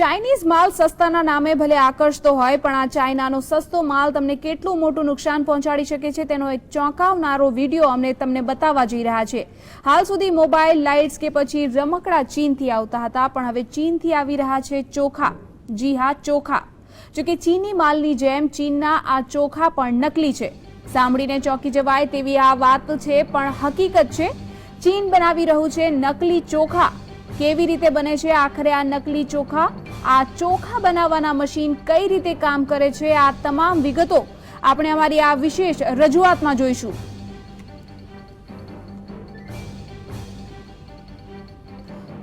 Chinese માલ સસ્તાના નામે ભલે આકર્ષતો હોય, પણ આ ચાઇનાનો સસ્તો માલ તમને કેટલું મોટું નુકસાન પહોંચાડી શકે છે તેનો એક ચોંકાવનારો વીડિયો અમને તમને બતાવવા જઈ રહ્યા છે. હાલ સુધી મોબાઈલ લાઇટ્સ કે પછી રમકડા ચીનથી આવતા હતા, પણ હવે ચીનથી આવી રહ્યા છે ચોખા. જી હા, ચોખા. જોકે ચીની માલની જેમ ચીનના આ ચોખા પણ નકલી છે. સાંભળીને ચોંકી જવાય તેવી આ વાત છે, પણ હકીકત છે, ચીન બનાવી રહ્યું છે નકલી ચોખા. કેવી રીતે બને છે? આખરે આ નકલી ચોખા? આ ચોખા બનાવવાના મશીન કઈ રીતે કામ કરે છે? આ તમામ વિગતો આપણે અમારી આ વિશેષ રજૂઆતમાં જોઈશું.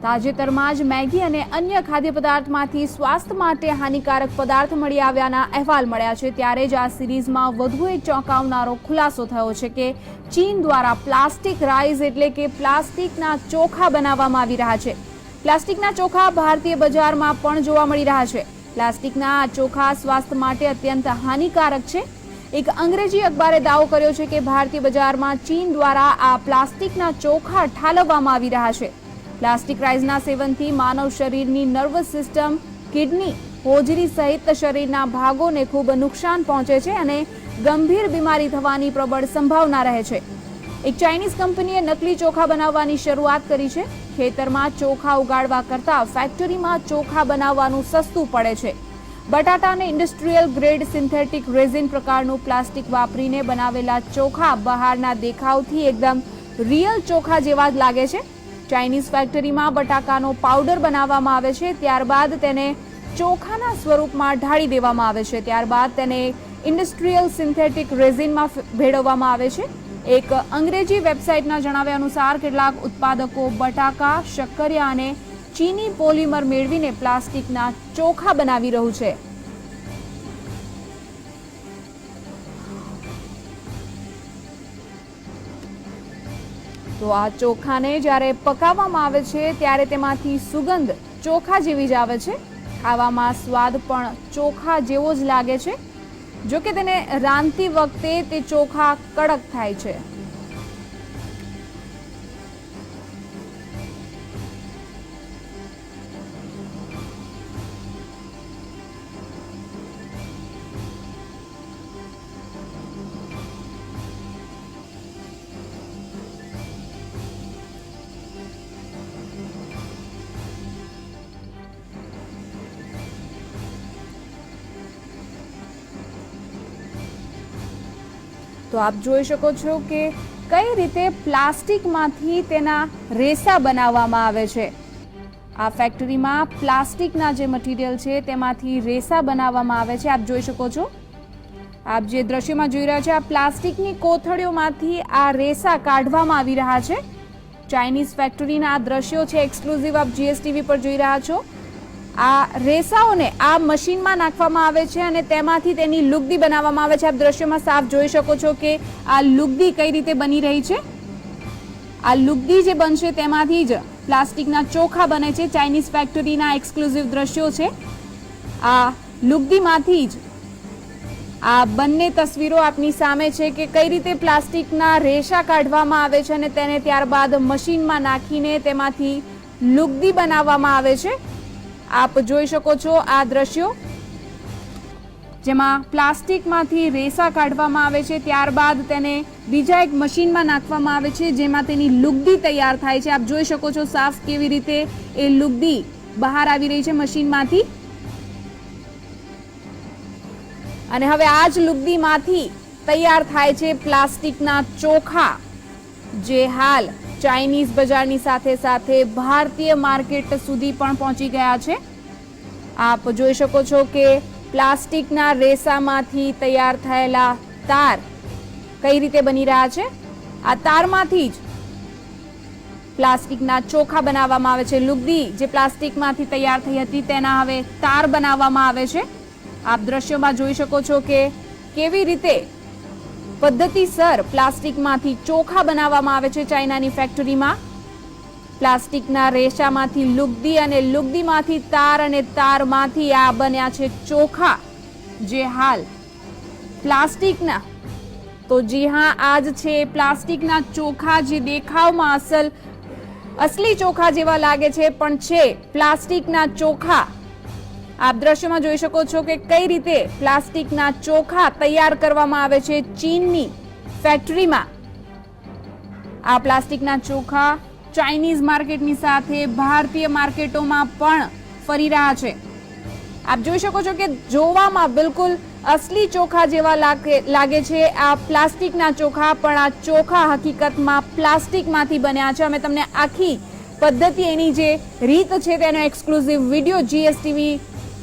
તાજેતરમાં જ મેગી અને અન્ય ખાદ્ય પદાર્થમાંથી સ્વાસ્થ્ય માટે હાનિકારક પદાર્થ મળી આવ્યાના અહેવાલ મળ્યા છે. ત્યારે જ આ સિરીઝમાં વધુ એક ચોંકાવનારો ખુલાસો થયો છે કે ચીન દ્વારા પ્લાસ્ટિક રાઈસ એટલે કે પ્લાસ્ટિકના ચોખા બનાવવામાં આવી રહ્યા છે. પ્લાસ્ટિકના ચોખા ભારતીય બજારમાં પણ જોવા મળી રહ્યા છે. પ્લાસ્ટિકના આ ચોખા સ્વાસ્થ્ય માટે અત્યંત હાનિકારક છે. એક અંગ્રેજી અખબારે દાવો કર્યો છે કે ભારતીય બજારમાં ચીન દ્વારા આ પ્લાસ્ટિકના ચોખા ઠાલવવામાં આવી રહ્યા છે. પ્લાસ્ટિક રાઈઝના સેવનથી માનવ શરીરની નર્વસ સિસ્ટમ, કિડની, હોજરી સહિત શરીરના ભાગોને ખૂબ નુકસાન પહોંચે છે અને ગંભીર બીમારી થવાની પ્રબળ સંભાવના રહે છે. એક ચાઇનીઝ કંપનીએ નકલી ચોખા બનાવવાની શરૂઆત કરી છે. ખેતરમાં ચોખા ઉગાડવા કરતાં ફેક્ટરીમાં ચોખા બનાવવાનું સસ્તું પડે છે. બટાટા અને ઇન્ડસ્ટ્રીયલ ગ્રેડ સિન્થેટિક રેઝિન પ્રકારનું પ્લાસ્ટિક વાપરીને બનાવેલા ચોખા બહારના દેખાવથી એકદમ રિયલ ચોખા જેવા જ લાગે છે. ચાઇનીઝ ફેક્ટરીમાં બટાકાનો પાવડર બનાવવામાં આવે છે, ત્યારબાદ તેને ચોખાના સ્વરૂપમાં ઢાળી દેવામાં આવે છે, ત્યારબાદ તેને ઇન્ડસ્ટ્રીયલ સિન્થેટિક રેઝિનમાં ભેળવવામાં આવે છે. એક અંગ્રેજી વેબસાઇટના જણાવ્યા અનુસાર, કેટલાક ઉત્પાદકો બટાકા, શક્કરિયા અને ચીની પોલિમર મેળવીને પ્લાસ્ટિકના ચોખા બનાવી રહ્યું છે. તો આ ચોખાને જ્યારે પકાવવામાં આવે છે, ત્યારે તેમાંથી સુગંધ ચોખા જેવી જ આવે છે. ખાવામાં સ્વાદ પણ ચોખા જેવો જ લાગે છે. જો કે તેને રાંધતી વખતે તે ચોખા કડક થાય છે. તો આપ જોઈ શકો છો કે કઈ રીતે પ્લાસ્ટિકમાંથી તેના રેસા બનાવવામાં આવે છે. આ ફેક્ટરીમાં પ્લાસ્ટિકના જે મટીરિયલ છે તેમાંથી રેસા બનાવવામાં આવે છે. આપ જોઈ શકો છો. આપ જે દ્રશ્યમાં જોઈ રહ્યા છો, આ પ્લાસ્ટિકની કોથળીઓમાંથી આ રેસા કાઢવામાં આવી રહ્યા છે. ચાઇનીઝ ફેક્ટરીના આ દ્રશ્યો છે એક્સક્લુઝિવ આપ જીએસટીવી પર જોઈ રહ્યા છો. આ રેસાઓને આ મશીનમાં નાખવામાં આવે છે અને તેમાંથી તેની લુગદી બનાવવામાં આવે છે. આપ દ્રશ્યમાં સાફ જોઈ શકો છો કે આ લુગદી કઈ રીતે બની રહી છે. આ લુગદી જે બનશે તેમાંથી જ પ્લાસ્ટિકના ચોખા બને છે. ચાઇનીઝ ફેક્ટરીના એક્સક્લુઝિવ દ્રશ્યો છે. આ લુગદીમાંથી જ આ બંને તસવીરો આપની સામે છે કે કઈ રીતે પ્લાસ્ટિકના રેસા કાઢવામાં આવે છે અને તેને ત્યારબાદ મશીનમાં નાખીને તેમાંથી લુગદી બનાવવામાં આવે છે. આપ જોઈ શકો છો આ દ્રશ્યો, જેમાં પ્લાસ્ટિકમાંથી રેસા કાઢવામાં આવે છે, ત્યારબાદ તેને બીજા એક મશીનમાં નાખવામાં આવે છે, જેમાં તેની લુગદી તૈયાર થાય છે. આપ જોઈ શકો છો સાફ કેવી રીતે એ લુગદી બહાર આવી રહી છે મશીનમાંથી. અને હવે આ જ લુગદીમાંથી તૈયાર થાય છે પ્લાસ્ટિકના ચોખા. જે હાલ ચાઇનીઝ બજારની સાથે સાથે ભારતીય માર્કેટ સુધી પણ પહોંચી ગયા છે. આપ જોઈ શકો છો કે પ્લાસ્ટિકના રેસામાંથી તૈયાર થયેલા તાર કઈ રીતે બની રહ્યા છે? આ તારમાંથી જ પ્લાસ્ટિકના ચોખા બનાવવામાં આવે છે. લુગદી જે પ્લાસ્ટિકમાંથી તૈયાર થઈ હતી તેના હવે તાર બનાવવામાં આવે છે. આપ દ્રશ્યોમાં જોઈ શકો છો કે કેવી રીતે પદ્ધતિસર પ્લાસ્ટિકમાંથી ચોખા બનાવવામાં આવે છે ચાઇનાની ફેક્ટરીમાં. પ્લાસ્ટિકના રેસામાંથી લુગદી અને લુગદીમાંથી તાર અને તારમાંથી આ બન્યા છે ચોખા. જે હાલ પ્લાસ્ટિકના. તો જી હા, આજ છે પ્લાસ્ટિકના ચોખા જે દેખાવમાં અસલ, અસલી ચોખા જેવા લાગે છે, પણ છે પ્લાસ્ટિકના ચોખા. આપ દ્રશ્યમાં જોઈ શકો છો કે કઈ રીતે પ્લાસ્ટિકના ચોખા તૈયાર કરવામાં આવે છે ચીનની ફેક્ટરીમાં. આ પ્લાસ્ટિકના ચોખા ચાઇનીઝ માર્કેટની સાથે ભારતીય માર્કેટોમાં પણ ફરી રહ્યા છે. આપ જોઈ શકો છો કે જોવામાં બિલકુલ અસલી ચોખા જેવા લાગે છે. આ પ્લાસ્ટિકના ચોખા પણ આ ચોખા હકીકતમાં પ્લાસ્ટિકમાંથી બન્યા છે. અમે તમને આખી પદ્ધતિ એની જે રીત છે તેનો એક્સક્લુઝિવ વીડિયો જીએસટીવી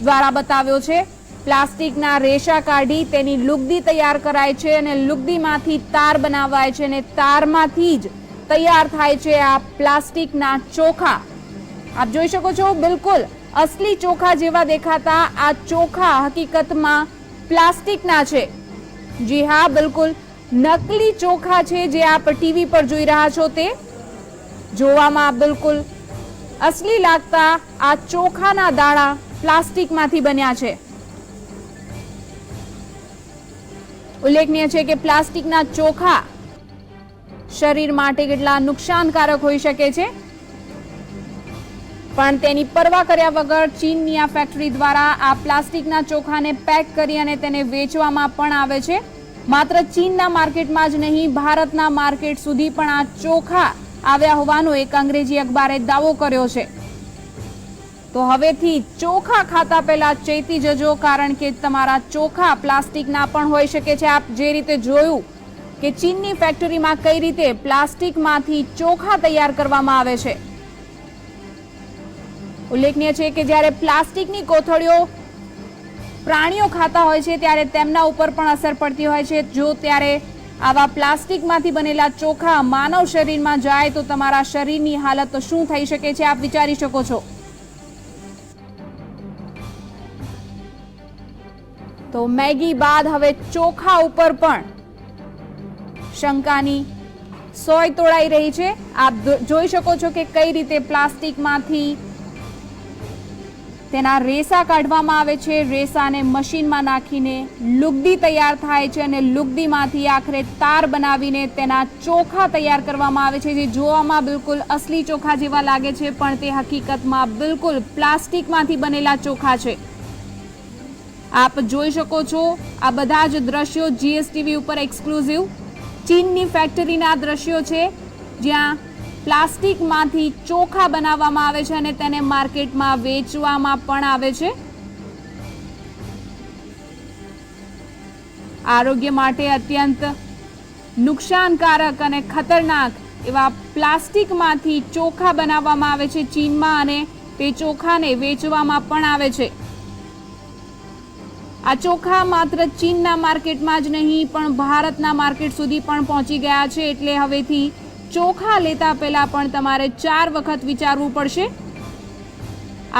દ્વારા બતાવ્યો છે. પ્લાસ્ટિકના રેશા કાઢી તેની લુગદી તૈયાર કરાય છે અને લુગદીમાંથી તાર બનાવાય છે અને તારમાંથી જ તૈયાર થાય છે આ પ્લાસ્ટિકના ચોખા. આપ જોઈ શકો છો, બિલકુલ અસલી ચોખા જેવા દેખાતા આ ચોખા હકીકતમાં પ્લાસ્ટિકના છે. જી હા, બિલકુલ નકલી ચોખા છે જે આપ ટીવી પર જોઈ રહ્યા છો તે. જોવામાં બિલકુલ અસલી લાગતા આ ચોખાના દાણા પ્લાસ્ટિકમાંથી બન્યા છે. ઉલ્લેખનીય છે કે પ્લાસ્ટિકના ચોખા શરીર માટે કેટલા નુકસાનકારક હોઈ શકે છે. પણ તેની પરવા કર્યા વગર ચીનની આ ફેક્ટરી દ્વારા આ પ્લાસ્ટિકના ચોખાને પેક કરી અને તેને વેચવામાં પણ આવે છે. માત્ર ચીનના માર્કેટમાં જ નહીં, ભારતના માર્કેટ સુધી પણ આ ચોખા આવ્યા હોવાનો એક અંગ્રેજી અખબારે દાવો કર્યો છે. તો હવેથી ચોખા ખાતા પહેલા ચેતી જજો, કારણ કે તમારા ચોખા પ્લાસ્ટિકના પણ હોઈ શકે છે. આપ જે રીતે જોયું કે ચીનની ફેક્ટરીમાં કઈ રીતે પ્લાસ્ટિકમાંથી ચોખા તૈયાર કરવામાં આવે છે. ઉલ્લેખનીય છે કે જ્યારે પ્લાસ્ટિકની કોથળીઓ પ્રાણીઓ ખાતા હોય છે, ત્યારે તેમના ઉપર પણ અસર પડતી હોય છે. જો ત્યારે આવા પ્લાસ્ટિકમાંથી બનેલા ચોખા માનવ શરીરમાં જાય, તો તમારા શરીરની હાલત શું થઈ શકે છે, આપ વિચારી શકો છો. તો મેગી બાદ હવે ચોખા ઉપર પણ શંકાની સોય તોડાઈ રહી છે. આપ જોઈ શકો છો કે કઈ રીતે પ્લાસ્ટિકમાંથી તેના રેસા કાઢવામાં આવે છે. રેસાને મશીનમાં નાખીને લુગદી તૈયાર થાય છે અને લુગદીમાંથી આખરે તાર બનાવીને તેના ચોખા તૈયાર કરવામાં આવે છે, જે જોવામાં બિલકુલ અસલી ચોખા જેવા લાગે છે, પણ તે હકીકતમાં બિલકુલ પ્લાસ્ટિકમાંથી બનેલા ચોખા છે. આપ જોઈ શકો છો આ બધા જ દ્રશ્યો જીએસટીવી ઉપર એક્સક્લુઝિવ ચીનની ફેક્ટરીના દ્રશ્યો છે, જ્યાં પ્લાસ્ટિકમાંથી ચોખા બનાવવામાં આવે છે અને તેને માર્કેટમાં વેચવામાં પણ આવે છે. આરોગ્ય માટે અત્યંત નુકસાનકારક અને ખતરનાક એવા પ્લાસ્ટિકમાંથી ચોખા બનાવવામાં આવે છે ચીનમાં અને તે ચોખાને વેચવામાં પણ આવે છે. આ ચોખા માત્ર ચીનના માર્કેટમાં જ નહીં, પણ ભારતના માર્કેટ સુધી પણ પહોંચી ગયા છે. એટલે હવેથી ચોખા લેતા પહેલા પણ તમારે ચાર વખત વિચારવું પડશે.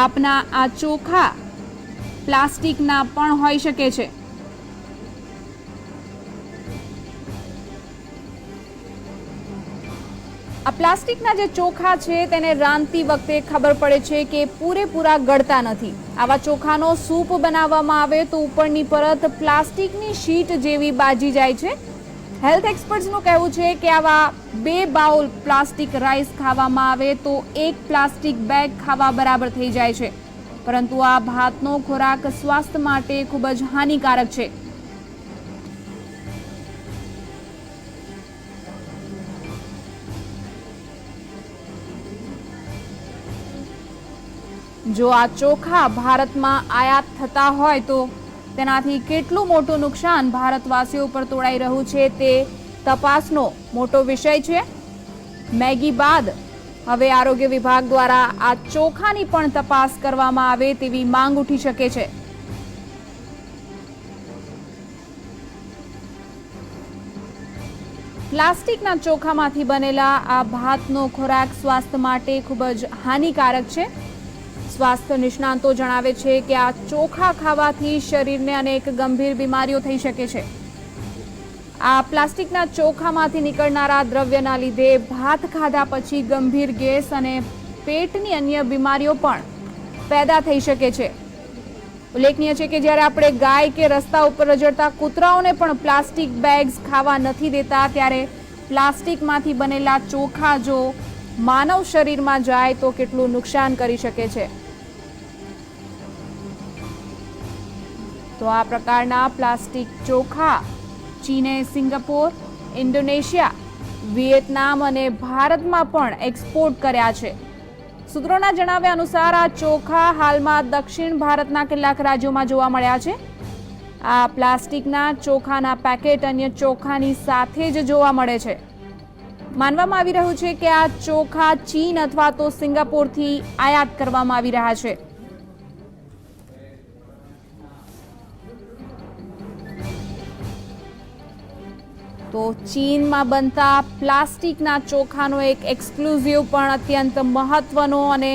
આપના આ ચોખા પ્લાસ્ટિકના પણ હોઈ શકે છે. આ પ્લાસ્ટિકના જે ચોખા છે, તેને રાંધતી વખતે ખબર પડે છે કે પૂરેપૂરા ગળતા નથી. આવા ચોખાનો સૂપ બનાવવામાં આવે તો ઉપરની પરત પ્લાસ્ટિકની શીટ જેવી બાજી જાય છે. હેલ્થ એક્સપર્ટ્સનું કહેવું છે કે આવા બે બાઉલ પ્લાસ્ટિક રાઈસ ખાવામાં આવે તો એક પ્લાસ્ટિક બેગ ખાવા બરાબર થઈ જાય છે. પરંતુ આ ભાતનો ખોરાક સ્વાસ્થ્ય માટે ખૂબ જ હાનિકારક છે. જો આ ચોખા ભારતમાં આયાત થતા હોય તો તેનાથી કેટલું મોટું નુકસાન ભારતવાસીઓ પર તોડાઈ રહ્યું છે તે તપાસનો મોટો વિષય છે. મેગી બાદ હવે આરોગ્ય વિભાગ દ્વારા આ ચોખાની પણ તપાસ કરવામાં આવે તેવી માંગ ઉઠી શકે છે. પ્લાસ્ટિકના ચોખામાંથી બનેલા આ ભાતનો ખોરાક સ્વાસ્થ્ય માટે ખૂબ જ હાનિકારક છે. સ્વાસ્થ્ય નિષ્ણાંતો જણાવે છે કે આ ચોખા ખાવાથી શરીરને અનેક ગંભીર બીમારીઓ થઈ શકે છે. આ પ્લાસ્ટિકના ચોખામાંથી નીકળનારા દ્રવ્યના લીધે ભાત ખાધા પછી ગંભીર ગેસ અને પેટની અન્ય બીમારીઓ પણ પેદા થઈ શકે છે. ઉલ્લેખનીય છે કે જ્યારે આપણે ગાય કે રસ્તા ઉપર રજડતા કૂતરાઓને પણ પ્લાસ્ટિક બેગ્સ ખાવા નથી દેતા, ત્યારે પ્લાસ્ટિકમાંથી બનેલા ચોખા જો માનવ શરીરમાં જાય તો કેટલું નુકસાન કરી શકે છે. તો આ પ્રકારના પ્લાસ્ટિક ચોખા, ચીને, સિંગાપોર, ઇન્ડોનેશિયા, વિયેતનામ અને ભારતમાં પણ એક્સપોર્ટ કર્યા છે. સૂત્રોના જણાવ્યા અનુસાર આ ચોખા હાલમાં દક્ષિણ ભારતના કેટલાક રાજ્યોમાં જોવા મળ્યા છે. આ પ્લાસ્ટિકના ચોખાના પેકેટ અન્ય ચોખાની સાથે જ જોવા મળે છે. માનવામાં આવી રહ્યું છે કે આ ચોખા ચીન અથવા તો સિંગાપોરથી આયાત કરવામાં આવી રહ્યા છે. તો ચીનમાં બનતા પ્લાસ્ટિકના ચોખાનો એક એક્સક્લુઝિવ પણ અત્યંત મહત્વનો અને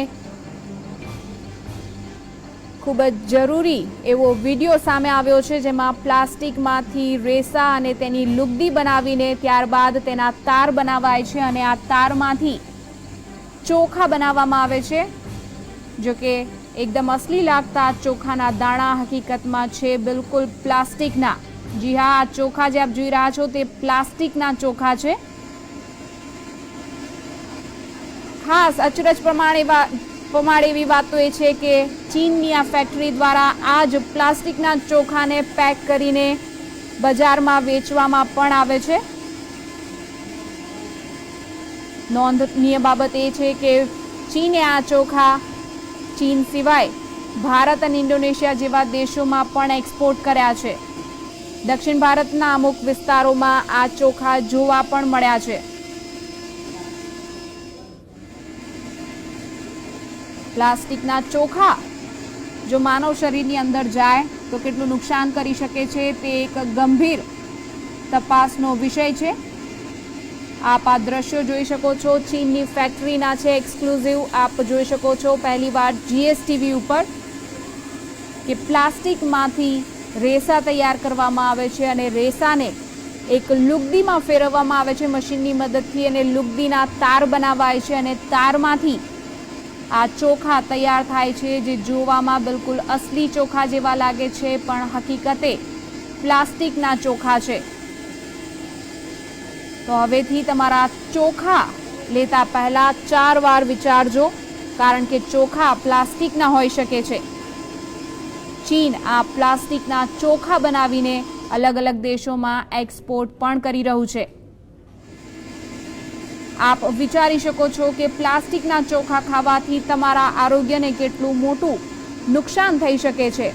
ખૂબ જ જરૂરી એવો વીડિયો સામે આવ્યો છે, જેમાં પ્લાસ્ટિકમાંથી રેસા અને તેની લુગદી બનાવીને ત્યારબાદ તેના તાર બનાવાય છે અને આ તારમાંથી ચોખા બનાવવામાં આવે છે. જો કે એકદમ અસલી લાગતા ચોખાના દાણા હકીકતમાં છે, બિલકુલ પ્લાસ્ટિકના. જી હા, આ ચોખા જે આપ જોઈ રહ્યા છો તે પ્લાસ્ટિકના ચોખા છે. ખાસ અચરજ પ્રમાણે પ્રમાણે એવી વાત એ છે કે ચીનની આ ફેક્ટરી દ્વારા આ જ પ્લાસ્ટિકના ચોખાને પેક કરીને બજારમાં વેચવામાં પણ આવે છે. નોંધનીય બાબત એ છે કે ચીને આ ચોખા ચીન સિવાય ભારત અને ઇન્ડોનેશિયા જેવા દેશોમાં પણ એક્સપોર્ટ કર્યા છે. દક્ષિણ ભારતના અમુક વિસ્તારોમાં આ ચોખા જોવા પણ મળ્યા છે. પ્લાસ્ટિકના ચોખા, જો માનવ શરીરની અંદર જાય, તો કેટલું નુકસાન કરી શકે છે તે એક ગંભીર તપાસનો વિષય છે. આપ આ દ્રશ્યો જોઈ શકો છો. ચીનની ફેક્ટરીના છે એક્સક્લુઝિવ. આપ જોઈ શકો છો પહેલી વાર જીએસટીવી ઉપર કે પ્લાસ્ટિકમાંથી રેસા તૈયાર કરવામાં આવે છે અને રેસાને એક લુગદીમાં ફેરવવામાં આવે છે. મશીનની મદદથી અને લુગદીના તાર બનાવાય છે અને તારમાંથી આ ચોખા તૈયાર થાય છે, જે જોવામાં બિલકુલ અસલી ચોખા જેવા લાગે છે, પણ હકીકતે પ્લાસ્ટિકના ચોખા છે. તો હવેથી તમારા ચોખા લેતા પહેલા ચાર વાર વિચારજો, કારણ કે ચોખા પ્લાસ્ટિકના હોઈ શકે છે. ચીન આ પ્લાસ્ટિકના ચોખા બનાવીને અલગ અલગ દેશોમાં એક્સપોર્ટ પણ કરી રહ્યું છે. આપ વિચારી શકો છો કે પ્લાસ્ટિકના ચોખા ખાવાથી તમારા આરોગ્યને કેટલું મોટું નુકસાન થઈ શકે છે.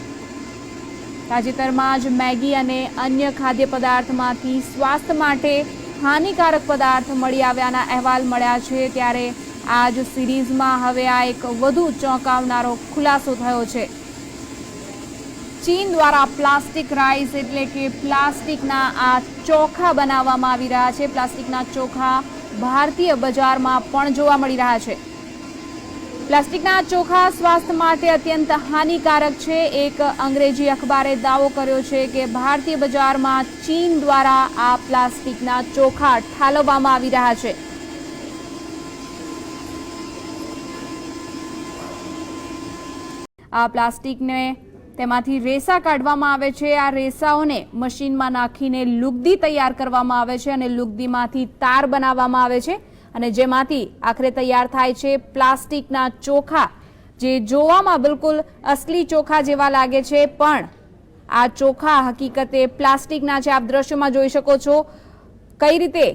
તાજેતરમાં જ મેગી અને અન્ય ખાદ્ય પદાર્થમાંથી સ્વાસ્થ્ય માટે હાનિકારક પદાર્થ મળી આવ્યાના અહેવાલ મળ્યા છે ત્યારે આ જ સિરીઝમાં હવે આ એક વધુ ચોંકાવનારો ખુલાસો થયો છે. ચીન દ્વારા પ્લાસ્ટિક રાઈસ એટલે કે પ્લાસ્ટિકના આ ચોખા બનાવવામાં આવી રહ્યા છે. પ્લાસ્ટિકના ચોખા ભારતીય બજારમાં પણ જોવા મળી રહ્યા છે. પ્લાસ્ટિકના ચોખા સ્વાસ્થ્ય માટે અત્યંત હાનિકારક છે. એક અંગ્રેજી અખબારે દાવો કર્યો છે કે ભારતીય બજારમાં ચીન દ્વારા આ પ્લાસ્ટિકના ચોખા ઠાલવવામાં આવી રહ્યા છે. આ પ્લાસ્ટિકને તેમાંથી રેસા કાઢવામાં આવે છે. આ રેસાઓને મશીનમાં નાખીને લુગદી તૈયાર કરવામાં આવે છે અને લુગદીમાંથી તાર બનાવવામાં આવે છે અને જેમાંથી આખરે તૈયાર થાય છે પ્લાસ્ટિકના ચોખા. જે જોવામાં બિલકુલ અસલી ચોખા જેવા લાગે છે, પણ આ ચોખા હકીકતે પ્લાસ્ટિકના છે. આપ દ્રશ્યમાં જોઈ શકો છો કઈ રીતે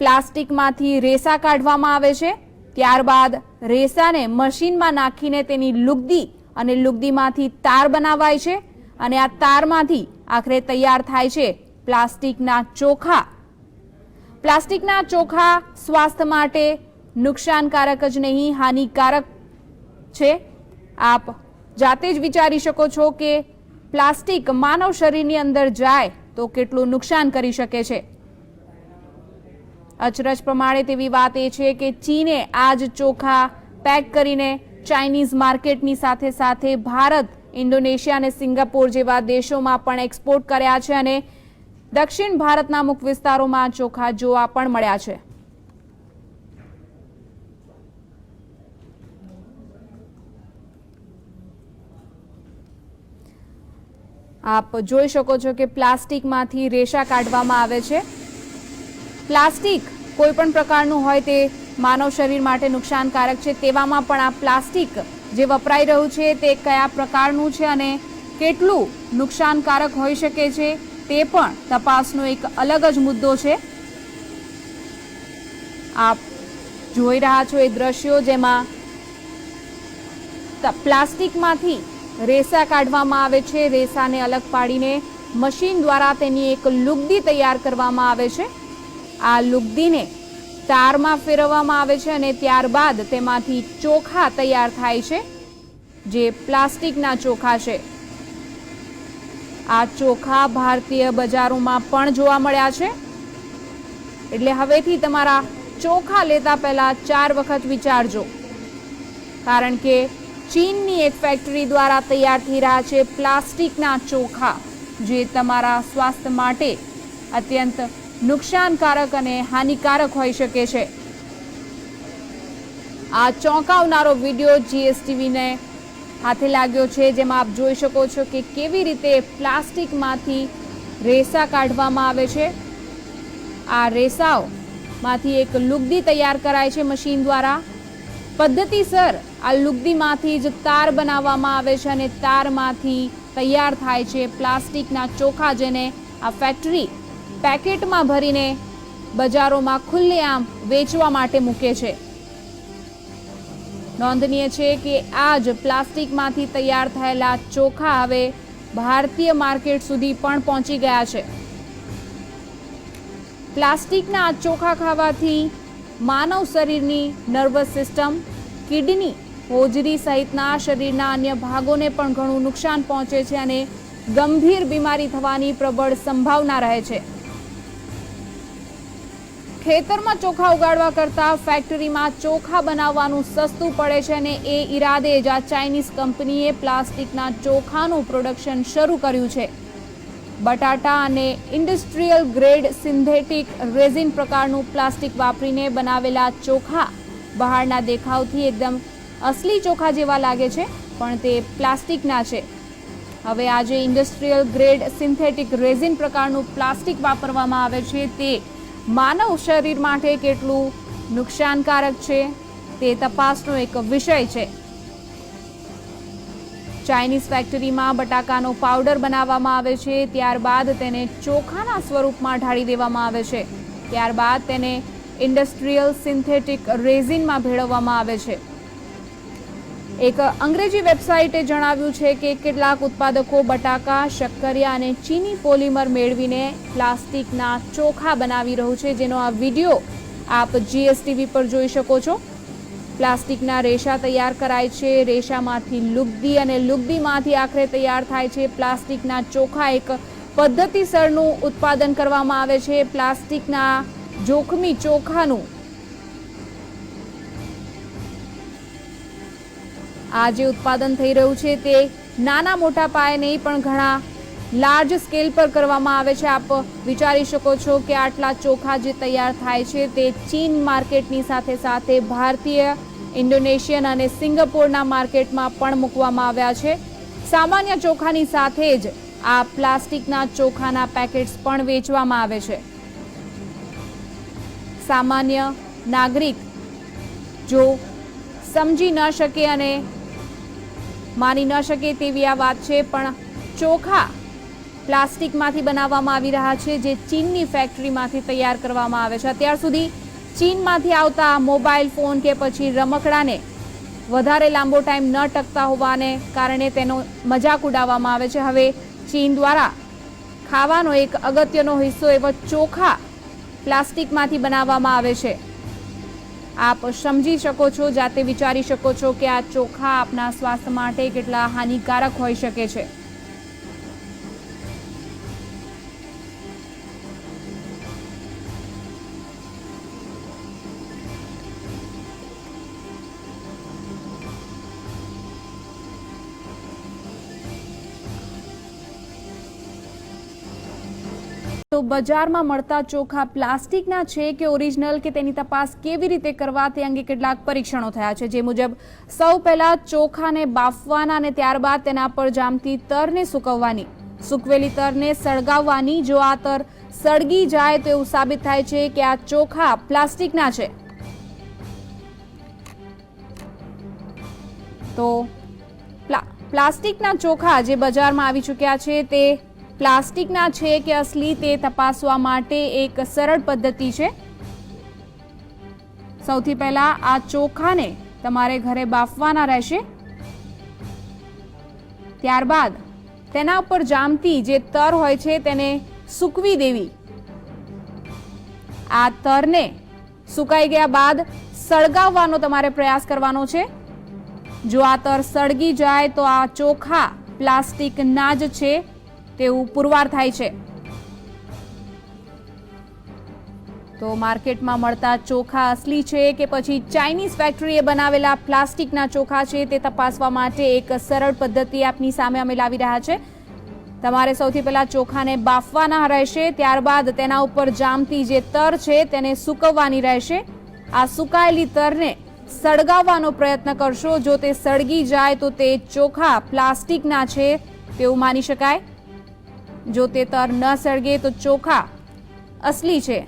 પ્લાસ્ટિકમાંથી રેસા કાઢવામાં આવે છે. ત્યારબાદ રેસાને મશીનમાં નાખીને તેની લુગદી અને લુગદીમાંથી તાર બનાવાય છે અને આ તારમાંથી આખરે તૈયાર થાય છે પ્લાસ્ટિકના ચોખા. પ્લાસ્ટિકના ચોખા સ્વાસ્થ્ય માટે નુકસાનકારક જ નહીં, હાનિકારક છે. આપ જાતે જ વિચારી શકો છો કે પ્લાસ્ટિક માનવ શરીરની અંદર જાય તો કેટલું નુકસાન કરી શકે છે. અચરજ પ્રમાણે તેવી વાત એ છે કે ચીને આજ ચોખા પેક કરીને ચાઇનીઝ માર્કેટની સાથે સાથે ભારત, ઇન્ડોનેશિયા અને સિંગાપોર જેવા દેશોમાં પણ એક્સપોર્ટ કર્યા છે અને દક્ષિણ ભારતના અમુક વિસ્તારોમાં ચોખા જોવા પણ મળ્યા છે. આપ જોઈ શકો છો કે પ્લાસ્ટિકમાંથી રેશા કાઢવામાં આવે છે. પ્લાસ્ટિક કોઈ પણ પ્રકારનું હોય તે માનવ શરીર માટે નુકસાનકારક છે. તેવામાં પણ આ પ્લાસ્ટિક જે વપરાઈ રહ્યું છે, તે કયા પ્રકારનું છે અને કેટલું નુકસાનકારક હોઈ શકે છે, તે પણ તપાસનો એક અલગ જ મુદ્દો છે. આપ જોઈ રહ્યા છો એ દ્રશ્યો જેમાં પ્લાસ્ટિકમાંથી રેસા કાઢવામાં આવે છે. રેસાને અલગ પાડીને મશીન દ્વારા તેની એક લુગદી તૈયાર કરવામાં આવે છે. આ લુગદીને તારમાં ફેરવવામાં આવે છે અને ત્યારબાદ તેમાંથી ચોખા તૈયાર થાય છે, જે પ્લાસ્ટિકના ચોખા છે. આ ચોખા ભારતીય બજારોમાં પણ જોવા મળ્યા છે. એટલે હવેથી તમારા ચોખા લેતા પહેલા ચાર વખત વિચારજો. કારણ કે ચીનની એક ફેક્ટરી દ્વારા તૈયાર થઈ રહ્યા છે પ્લાસ્ટિકના ચોખા, જે તમારા સ્વાસ્થ્ય માટે અત્યંત નુકસાનકારક અને હાનિકારક હોઈ શકે છે. આ ચોંકાવનારો વીડિયો જીએસટીવીને હાથે લાગ્યો છે, જેમાં આપ જોઈ શકો છો કે કેવી રીતે પ્લાસ્ટિકમાંથી રેસા કાઢવામાં આવે છે. આ રેસાઓમાંથી એક લુગદી તૈયાર કરાય છે મશીન દ્વારા. પદ્ધતિસર આ લુગદીમાંથી જ તાર બનાવવામાં આવે છે અને તારમાંથી તૈયાર થાય છે પ્લાસ્ટિકના ચોખા જેને આ ફેક્ટરી પેકેટમાં ભરીને બજારોમાં ખુલ્લેઆમ વેચવા માટે મૂકે છે. નોંધનીય છે કે આ જ પ્લાસ્ટિકમાંથી તૈયાર થયેલા ચોખા હવે ભારતીય માર્કેટ સુધી પણ પહોંચી ગયા છે. પ્લાસ્ટિકના આ ચોખા ખાવાથી માનવ શરીરની નર્વસ સિસ્ટમ, કિડની, હોજરી સહિતના શરીરના અન્ય ભાગોને પણ ઘણું નુકસાન પહોંચે છે અને ગંભીર બીમારી થવાની પ્રબળ સંભાવના રહે છે. ખેતરમાં ચોખા ઉગાડવા કરતાં ફેક્ટરીમાં ચોખા બનાવવાનું સસ્તું પડે છે અને એ ઈરાદે જ આ ચાઇનીઝ કંપનીએ પ્લાસ્ટિકના ચોખાનું પ્રોડક્શન શરૂ કર્યું છે. બટાટા અને ઇન્ડસ્ટ્રીયલ ગ્રેડ સિન્થેટિક રેઝિન પ્રકારનું પ્લાસ્ટિક વાપરીને બનાવેલા ચોખા બહારના દેખાવથી એકદમ અસલી ચોખા જેવા લાગે છે, પણ તે પ્લાસ્ટિકના છે. હવે આજે ઇન્ડસ્ટ્રીયલ ગ્રેડ સિન્થેટિક રેઝિન પ્રકારનું પ્લાસ્ટિક વાપરવામાં આવે છે તે માનવ શરીર માટે કેટલું નુકસાનકારક છે તે તપાસનો એક વિષય છે. ચાઇનીઝ ફેક્ટરીમાં બટાકાનો પાવડર બનાવવામાં આવે છે, ત્યારબાદ તેને ચોખાના સ્વરૂપમાં ઢાળી દેવામાં આવે છે, ત્યારબાદ તેને ઇન્ડસ્ટ્રીયલ સિન્થેટિક રેઝિનમાં ભેળવવામાં આવે છે. એક અંગ્રેજી વેબસાઇટે જણાવ્યું છે કે કેટલાક ઉત્પાદકો બટાકા, શક્કરિયા અને ચીની પોલિમર મેળવીને પ્લાસ્ટિકના ચોખા બનાવી રહ્યું છે. જેનો આ વીડિયો આપ જીએસટીવી પર જોઈ શકો છો. પ્લાસ્ટિકના રેશા તૈયાર કરાય છે. રેશામાંથી લુગદી અને લુગદીમાંથી આખરે તૈયાર થાય છે. પ્લાસ્ટિકના ચોખા એક પદ્ધતિસરનું ઉત્પાદન કરવામાં આવે છે. પ્લાસ્ટિકના જોખમી ચોખાનું આ જે ઉત્પાદન થઈ રહ્યું છે તે નાના મોટા પાયે નહીં, પણ ઘણા લાર્જ સ્કેલ પર કરવામાં આવે છે. આપ વિચારી શકો છો કે આટલા ચોખા જે તૈયાર થાય છે તે ચીન માર્કેટની સાથે સાથે ભારતીય, ઇન્ડોનેશિયન અને સિંગાપોરના માર્કેટમાં પણ મૂકવામાં આવ્યા છે. સામાન્ય ચોખાની સાથે જ આ પ્લાસ્ટિકના ચોખાના પેકેટ્સ પણ વેચવામાં આવે છે. સામાન્ય નાગરિક જો સમજી ન શકે અને માની ન શકે તેવી આ વાત છે, પણ ચોખા પ્લાસ્ટિકમાંથી બનાવવામાં આવી રહ્યા છે, જે ચીનની ફેક્ટરીમાંથી તૈયાર કરવામાં આવે છે. અત્યાર સુધી ચીનમાંથી આવતા મોબાઈલ ફોન કે પછી રમકડાને વધારે લાંબો ટાઈમ ન ટકતા હોવાને કારણે તેનો મજાક ઉડાવવામાં આવે છે. હવે ચીન દ્વારા ખાવાનો એક અગત્યનો હિસ્સો એવો ચોખા પ્લાસ્ટિકમાંથી બનાવવામાં આવે છે. આપ સમજી શકો છો, જાતે વિચારી શકો છો કે આ ચોખા આપના સ્વાસ્થ્ય માટે કેટલા હાનિકારક હોઈ શકે છે. તો બજારમાં મળતા ચોખા પ્લાસ્ટિકના છે કે ઓરિજિનલ કે તેની તપાસ કેવી રીતે કરવા તે અંગે કેટલાક પરીક્ષણો થયા છે. જે મુજબ, સૌ પહેલા ચોખાને બાફવાના અને ત્યારબાદ તેના પર જામતી તરને સૂકવવાની, સૂકવેલી તરને સળગાવવાની. જો આ તર સળગી જાય તો એવું સાબિત થાય છે કે આ ચોખા પ્લાસ્ટિકના છે. તો પ્લા, પ્લાસ્ટિકના ચોખા જે બજારમાં આવી ચૂક્યા છે તે પ્લાસ્ટિકના છે કે અસલી તે તપાસવા માટે એક સરળ પદ્ધતિ છે. સૌથી પહેલા આ ચોખાને તમારે ઘરે બાફવાના રહેશે. ત્યારબાદ તેના ઉપર જામતી જે તર હોય છે તેને સૂકવી દેવી. આ તરને સુકાઈ ગયા બાદ સળગાવવાનો તમારે પ્રયાસ કરવાનો છે. જો આ તર સળગી જાય તો આ ચોખા પ્લાસ્ટિકના જ છે. તેવું પુરવાર થાય છે. તો માર્કેટમાં મળતા ચોખા અસલી છે કે પછી ચાઇનીઝ ફેક્ટરીએ બનાવેલા પ્લાસ્ટિકના ચોખા છે તે તપાસવા માટે એક સરળ પદ્ધતિ આપની સામે અમે લાવી રહ્યા છે. તમારે સૌથી પહેલા ચોખાને બાફવાના રહેશે, ત્યારબાદ તેના ઉપર જામતી જે તર છે તેને સૂકવવાની રહેશે. આ સુકાયેલી તરને સળગાવવાનો પ્રયત્ન કરશો, જો તે સળગી જાય તો તે ચોખા પ્લાસ્ટિકના છે તેવું માની શકાય. જો તે તર ન સળગે તો ચોખા અસલી છે.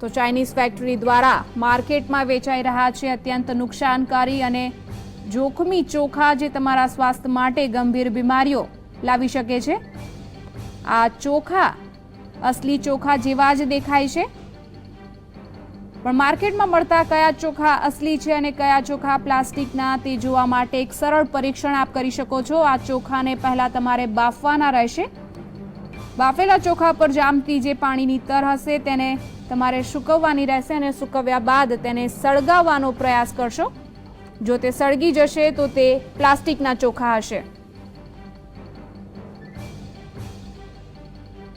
તો ચાઇનીઝ ફેક્ટરી દ્વારા માર્કેટમાં વેચાઈ રહ્યા છે અત્યંત નુકસાનકારી અને જોખમી ચોખા જે તમારા સ્વાસ્થ્ય માટે ગંભીર બીમારીઓ લાવી શકે છે. આ ચોખા અસલી ચોખા જેવા જ દેખાય છે. પણ માર્કેટમાં મળતા કયા ચોખા અસલી છે અને કયા ચોખા પ્લાસ્ટિકના, તે જોવા માટે એક સરળ પરીક્ષણ આપ કરી શકો છો. આ ચોખાને પહેલા તમારે બાફવાના રહેશે. બાફેલા ચોખા પર જામતી જે પાણીની તર હશે, તેને તમારે સૂકવવાની રહેશે અને સૂકવ્યા બાદ તેને સળગાવવાનો પ્રયાસ કરશો. જો તે સળગી જશે, તો તે પ્લાસ્ટિકના ચોખા હશે.